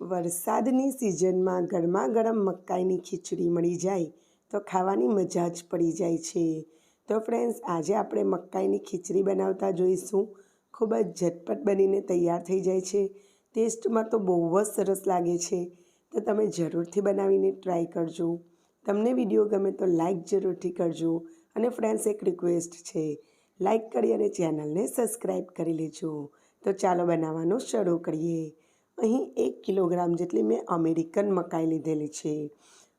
વરસાદની સિઝનમાં ગરમા ગરમ મકાઈની ખીચડી મળી જાય તો ખાવાની મજા જ પડી જાય છે. તો ફ્રેન્ડ્સ, આજે આપણે મકાઈની ખીચડી બનાવતા જોઈશું. ખૂબ જ ઝટપટ બનીને તૈયાર થઈ જાય છે. ટેસ્ટમાં તો બહુ જ સરસ લાગે છે. તો તમે જરૂરથી બનાવીને ટ્રાય કરજો. તમને વીડિયો ગમે તો લાઈક જરૂરથી કરજો. અને ફ્રેન્ડ્સ, એક રિક્વેસ્ટ છે. લાઈક કરી અને ચેનલને સબસ્ક્રાઈબ કરી લેજો. તો ચાલો બનાવવાનું શરૂ કરીએ. અહીં એક કિલોગ્રામ જેટલી મેં અમેરિકન મકાઈ લીધેલી છે.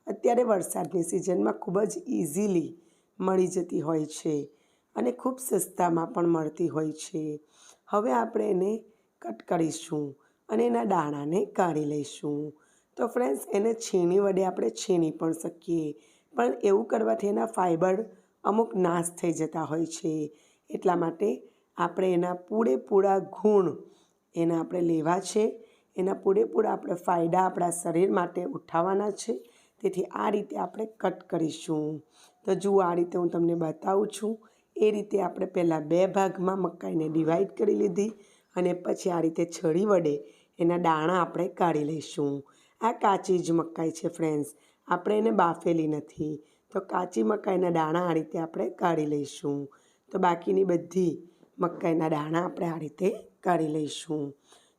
અત્યારે વરસાદની સિઝનમાં ખૂબ જ ઇઝીલી મળી જતી હોય છે અને ખૂબ સસ્તામાં પણ મળતી હોય છે. હવે આપણે એને કટ કરીશું અને એના દાણાને કાઢી લઈશું. તો ફ્રેન્ડ્સ, એને છીણી વડે આપણે છીણી પણ શકીએ. પણ એવું કરવાથી એના ફાઈબર અમુક નાશ થઈ જતા હોય છે. એટલા માટે આપણે એના પૂરેપૂરા ગુણ એના આપણે લેવા છે. એના પૂરેપૂરા આપણે ફાયદા આપણા શરીર માટે ઉઠાવવાના છે. તેથી આ રીતે આપણે કટ કરીશું. તો જુઓ, આ રીતે હું તમને બતાવું છું. એ રીતે આપણે પહેલાં બે ભાગમાં મકાઈને ડિવાઈડ કરી લીધી અને પછી આ રીતે છડી વડે એના દાણા આપણે કાઢી લઈશું. આ કાચી જ મકાઈ છે ફ્રેન્ડ્સ આપણે એને બાફેલી નથી. તો કાચી મકાઈના દાણા આ રીતે આપણે કાઢી લઈશું. તો બાકીની બધી મકાઈના દાણા આપણે આ રીતે કાઢી લઈશું.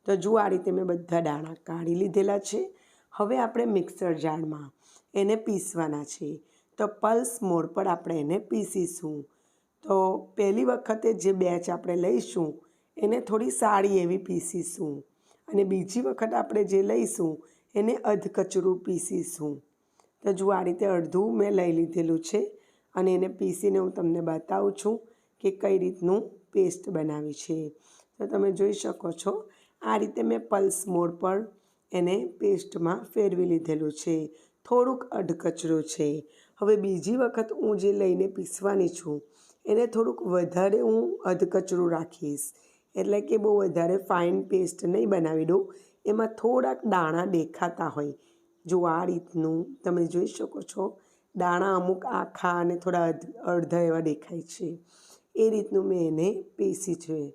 તો જુઓ આ રીતે મેં બધા દાણા કાઢી લીધેલા છે. હવે આપણે મિક્સર જારમાં એને પીસવાના છે. તો પલ્સ મોડ પર આપણે એને પીસીશું. તો પહેલી વખતે જે બેચ આપણે લઈશું, એને થોડી સારી એવી પીસીશું. અને બીજી વખત આપણે જે લઈશું, એને અધકચરું પીસીશું. તો જુઓ આ રીતે અડધું મેં લઈ લીધેલું છે. અને એને પીસીને હું તમને બતાવું છું કે કઈ રીતનું પેસ્ટ બનાવી છે. તો તમે જોઈ શકો છો આ રીતે મેં પલ્સ મોડ પર એને પેસ્ટમાં ફેરવી લીધેલું છે. થોડુંક અડકચરું છે. હવે બીજી વખત હું જે લઈને પીસવાની છું, એને થોડુંક વધારે હું અધકચરું રાખીશ. એટલે કે બહુ વધારે ફાઇન પેસ્ટ નહીં બનાવી દઉં. એમાં થોડાક દાણા દેખાતા હોય. જો આ રીતનું તમે જોઈ શકો છો, દાણા અમુક આખા અને થોડા અડધા એવા દેખાય છે. એ રીતનું મેં એને પીસી છે.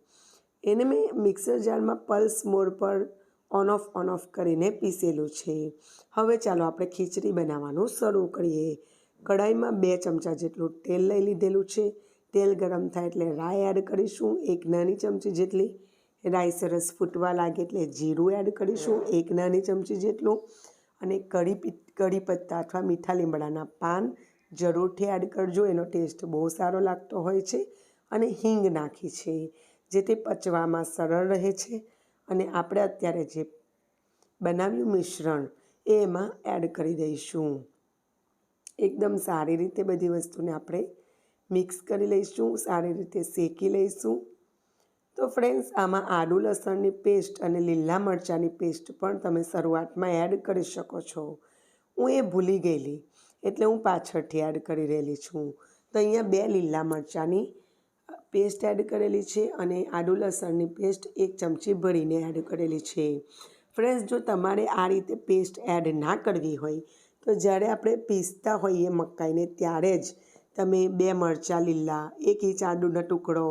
એને મેં મિક્સર જારમાં પલ્સ મોડ પર ઓન ઓફ ઓન ઓફ કરીને પીસેલું છે. હવે ચાલો આપણે ખીચડી બનાવવાનું શરૂ કરીએ. કઢાઈમાં બે ચમચા જેટલું તેલ લઈ લીધેલું છે. તેલ ગરમ થાય એટલે રાઈ એડ કરીશું, એક નાની ચમચી જેટલી. રાઈ સરસ ફૂટવા લાગે એટલે જીરું એડ કરીશું, એક નાની ચમચી જેટલું. અને કઢી કઢી પત્તા અથવા મીઠા લીમડાના પાન જરૂરથી એડ કરજો, એનો ટેસ્ટ બહુ સારો લાગતો હોય છે. અને હિંગ નાખી છે. જેથી પચવામાં સરળ રહે છે અને આપણે અત્યારે જે બનાવ્યું મિશ્રણ, એ એમાં એડ કરી દઈશું. એકદમ સારી રીતે બધી વસ્તુને આપણે મિક્સ કરી લઈશું, સારી રીતે શેકી લઈશું. તો ફ્રેન્ડ્સ આમાં આદુ, લસણની પેસ્ટ અને લીલા મરચાંની પેસ્ટ પણ તમે શરૂઆતમાં એડ કરી શકો છો. હું એ ભૂલી ગયેલી, એટલે હું પાછળથી એડ કરી રહેલી છું. તો અહીંયા બે લીલા મરચાંની પેસ્ટ એડ કરેલી છે અને આદુ લસણની પેસ્ટ એક ચમચી ભરીને એડ કરેલી છે. ફ્રેન્ડ્સ, જો તમારે આ રીતે પેસ્ટ એડ ના કરવી હોય, તો જ્યારે આપણે પીસતા હોઈએ મકાઈને, ત્યારે જ તમે બે મરચાં લીલા, એક ઇંચ આદુનો ટુકડો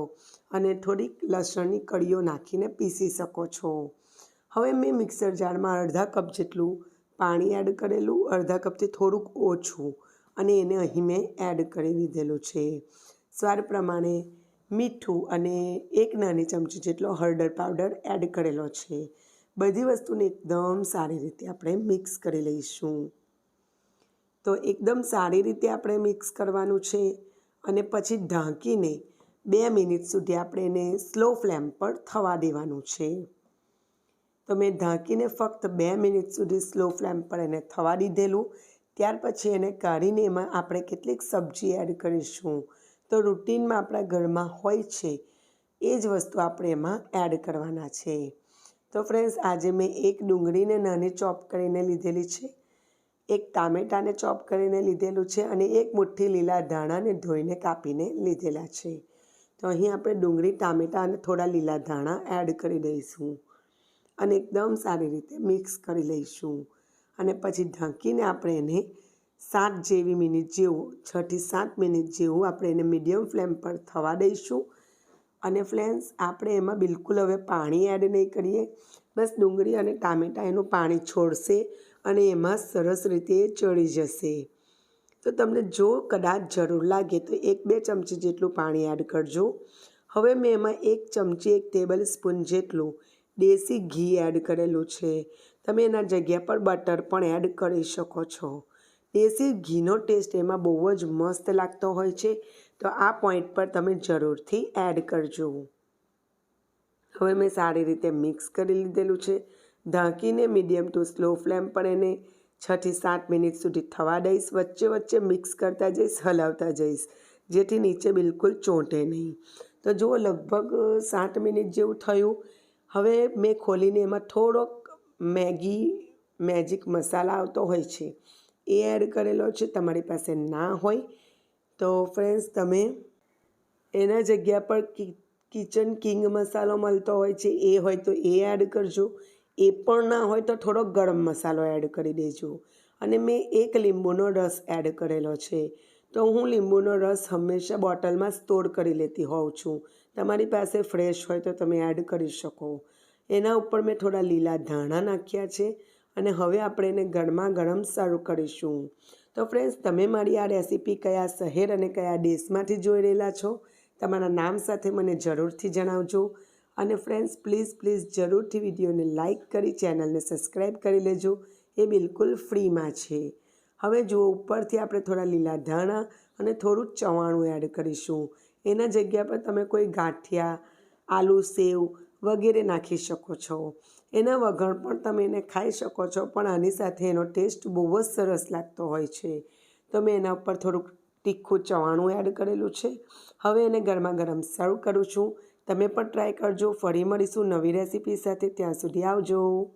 અને થોડીક લસણની કળીઓ નાખીને પીસી શકો છો. હવે મેં મિક્સર જારમાં અડધા કપ જેટલું પાણી એડ કરેલું, અડધા કપથી થોડુંક ઓછું અને એને અહીં મેં એડ કરી દીધેલું છે. સ્વાદ પ્રમાણે મીઠું અને એક નાની ચમચી જેટલો હળદર પાવડર એડ કરેલો છે. બધી વસ્તુને એકદમ સારી રીતે આપણે મિક્સ કરી લઈશું. તો એકદમ સારી રીતે આપણે મિક્સ કરવાનું છે અને પછી ઢાંકીને બે મિનિટ સુધી આપણે એને સ્લો ફ્લેમ પર થવા દેવાનું છે. તો મેં ઢાંકીને ફક્ત બે મિનિટ સુધી સ્લો ફ્લેમ પર એને થવા દીધેલું. ત્યાર પછી એને કાઢીને એમાં આપણે કેટલીક સબ્જી એડ કરીશું. તો રૂટિનમાં આપણા ઘરમાં હોય છે, એ જ વસ્તુ આપણે એમાં એડ કરવાના છે. તો ફ્રેન્ડ્સ આજે મેં એક ડુંગળીને નાની ચોપ કરીને લીધેલી છે, એક ટામેટાને ચોપ કરીને લીધેલું છે અને એક મુઠ્ઠી લીલા ધાણાને ધોઈને કાપીને લીધેલા છે. તો અહીં આપણે ડુંગળી, ટામેટાં અને થોડા લીલા ધાણા એડ કરી દઈશું અને એકદમ સારી રીતે મિક્સ કરી લઈશું અને પછી ઢાંકીને આપણે એને સાત જેવી મિનિટ જેવું છથી સાત મિનિટ જેવું આપણે એને મીડિયમ ફ્લેમ પર થવા દઈશું. અને ફ્લેન્સ આપણે એમાં બિલકુલ હવે પાણી એડ નહીં કરીએ. બસ ડુંગળી અને ટામેટાં એનું પાણી છોડશે અને એમાં સરસ રીતે ચડી જશે. તો તમને જો કદાચ જરૂર લાગે તો એક બે ચમચી જેટલું પાણી એડ કરજો. હવે મેં એમાં એક ચમચી એક ટેબલ સ્પૂન જેટલું દેશી ઘી એડ કરેલું છે. તમે એના જગ્યા પર બટર પણ એડ કરી શકો છો. દેશી ઘીનો ટેસ્ટ એમાં બહુ જ મસ્ત લાગતો હોય છે. તો આ પોઈન્ટ પર તમે જરૂરથી એડ કરજો. હવે મેં સારી રીતે મિક્સ કરી લીધેલું છે. ઢાંકીને મીડિયમ ટુ સ્લો ફ્લેમ પર એને છથી સાત મિનિટ સુધી થવા દઈશ. વચ્ચે વચ્ચે મિક્સ કરતા જઈશ, હલાવતા જઈશ. જેથી નીચે બિલકુલ ચોંટે નહીં. તો જુઓ, લગભગ સાત મિનિટ જેવું થયું. હવે મેં ખોલીને એમાં થોડોક મેગી મેજિક મસાલા આવતો હોય છે. એ એડ કરેલો છે, તમારી પાસે ના હોય, તો ફ્રેન્ડ્સ તમે એના જગ્યા પર કિચન કિંગ મસાલો મળતો હોય છે, એ હોય તો એ એડ કરજો. એ પણ ના હોય તો થોડો ગરમ મસાલો એડ કરી દેજો. અને મેં એક લીંબુનો રસ એડ કરેલો છે. તો હું લીંબુનો રસ હંમેશા બોટલમાં સ્ટોર કરી લેતી હોઉં છું. તમારી પાસે ફ્રેશ હોય તો તમે એડ કરી શકો. એના ઉપર મેં થોડા લીલા ધાણા નાખ્યા છે. અને હવે આપણે એને ગરમા ગરમ સર્વ કરીશું. તો ફ્રેન્ડ્સ તમે મારી આ રેસીપી કયા શહેર અને કયા દેશમાંથી જોઈ રહેલા છો? તમારા નામ સાથે મને જરૂરથી જણાવજો. અને ફ્રેન્ડ્સ પ્લીઝ પ્લીઝ જરૂરથી વિડીયોને લાઇક કરી ચેનલને સબસ્ક્રાઈબ કરી લેજો. એ બિલકુલ ફ્રીમાં છે. હવે જુઓ, ઉપરથી આપણે થોડા લીલા ધાણા અને થોડું ચવાણું એડ કરીશું. એના જગ્યા પર તમે કોઈ ગાંઠિયા, આલુ સેવ વગેરે નાખી શકો છો. એના વગર પણ તમે એને ખાઈ શકો છો. પણ આની સાથે એનો ટેસ્ટ બહુ જ સરસ લાગતો હોય છે. તો મેં એના ઉપર થોડુંક તીખું ચવાણું એડ કરેલું છે. હવે એને ગરમા ગરમ સર્વ કરું છું. તમે પણ ટ્રાય કરજો. ફરી મળીશું નવી રેસીપી સાથે. ત્યાં સુધી આવજો.